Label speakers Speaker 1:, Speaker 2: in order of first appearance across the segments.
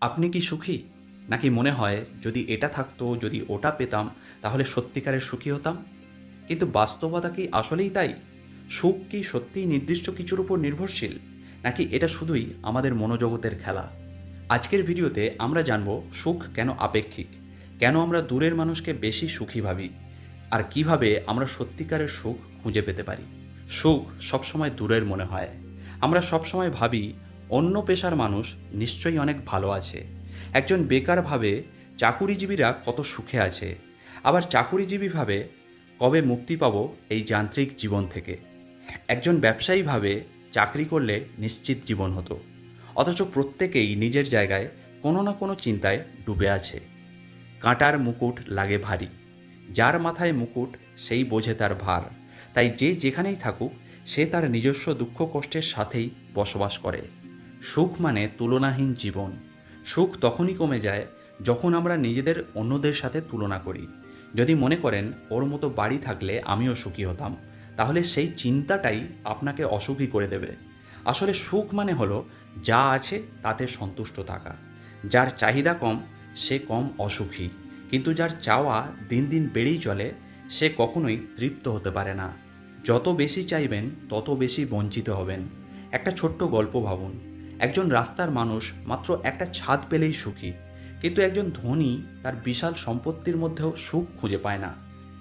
Speaker 1: আপনি কি সুখী? নাকি মনে হয় যদি এটা থাকতো, যদি ওটা পেতাম, তাহলে সত্যিকারের সুখী হতাম? কিন্তু বাস্তবতা কি আসলেই তাই? সুখ কি সত্যিই নির্দিষ্ট কিছুর উপর নির্ভরশীল? নাকি এটা শুধুই আমাদের মনোজগতের খেলা? আজকের ভিডিওতে আমরা জানব সুখ কেন আপেক্ষিক? কেন আমরা দূরের মানুষকে বেশি সুখী ভাবি? আর কীভাবে আমরা সত্যিকারের সুখ খুঁজে পেতে পারি? সুখ সবসময় দূরের মনে হয়। আমরা সবসময় ভাবি অন্য পেশার মানুষ নিশ্চয়ই অনেক ভালো আছে। একজন বেকার ভাবে চাকুরিজীবীরা কত সুখে আছে। আবার চাকুরিজীবী ভাবে কবে মুক্তি পাব এই যান্ত্রিক জীবন থেকে। একজন ব্যবসায়ী ভাবে চাকরি করলে নিশ্চিত জীবন হতো। অথচ প্রত্যেকেই নিজের জায়গায় কোনো না কোনো চিন্তায় ডুবে আছে। কাঁটার মুকুট লাগে ভারী। যার মাথায় মুকুট, সেই বোঝে তার ভার। তাই যে যেখানেই থাকুক, সে তার নিজস্ব দুঃখ কষ্টের সাথেই বসবাস করে। সুখ মানে তুলনাহীন জীবন। সুখ তখনই কমে যায় যখন আমরা নিজেদের অন্যদের সাথে তুলনা করি। যদি মনে করেন, ওর মতো বাড়ি থাকলে আমিও সুখী হতাম তাহলে সেই চিন্তাটাই আপনাকে অসুখী করে দেবে। আসলে সুখ মানে হলো যা আছে তাতে সন্তুষ্ট থাকা। যার চাহিদা কম, সে কম অসুখী। কিন্তু যার চাওয়া দিন দিন বেড়েই চলে, সে কখনোই তৃপ্ত হতে পারে না। যত বেশি চাইবেন, তত বেশি বঞ্চিত হবেন। একটা ছোট্ট গল্প ভাবুন। একজন রাস্তার মানুষ মাত্র একটা ছাদ পেলেই সুখী, কিন্তু একজন ধনী তার বিশাল সম্পত্তির মধ্যেও সুখ খুঁজে পায় না।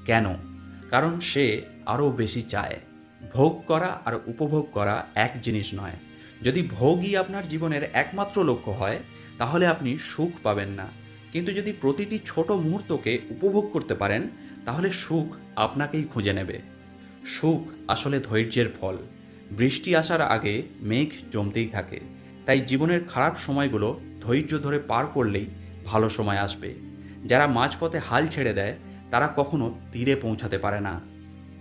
Speaker 1: কেন? কারণ সে আরও বেশি চায়। ভোগ করা আর উপভোগ করা এক জিনিস নয়। যদি ভোগই আপনার জীবনের একমাত্র লক্ষ্য হয়, তাহলে আপনি সুখ পাবেন না। কিন্তু যদি প্রতিটি ছোট মুহূর্তকে উপভোগ করতে পারেন, তাহলে সুখ আপনাকেই খুঁজে নেবে। সুখ আসলে ধৈর্যের ফল। বৃষ্টি আসার আগে মেঘ জমতেই থাকে। তাই জীবনের খারাপ সময়গুলো ধৈর্য ধরে পার করলেই ভালো সময় আসবে। যারা মাঝপথে হাল ছেড়ে দেয়, তারা কখনো তীরে পৌঁছাতে পারে না।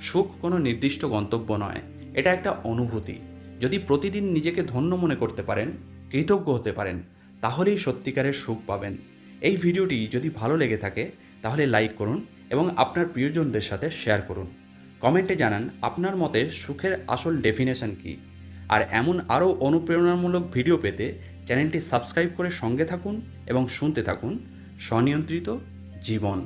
Speaker 1: সুখ কোনো নির্দিষ্ট গন্তব্য নয়, এটা একটা অনুভূতি। যদি প্রতিদিন নিজেকে ধন্য মনে করতে পারেন, কৃতজ্ঞ হতে পারেন, তাহলেই সত্যিকারের সুখ পাবেন। এই ভিডিওটি যদি ভালো লেগে থাকে, তাহলে লাইক করুন এবং আপনার প্রিয়জনদের সাথে শেয়ার করুন। কমেন্টে জানান, আপনার মতে সুখের আসল ডেফিনেশন কী? আর এমন আরও অনুপ্রেরণামূলক ভিডিও পেতে চ্যানেলটি সাবস্ক্রাইব করে সঙ্গে থাকুন এবং শুনতে থাকুন স্বনিয়ন্ত্রিত জীবন।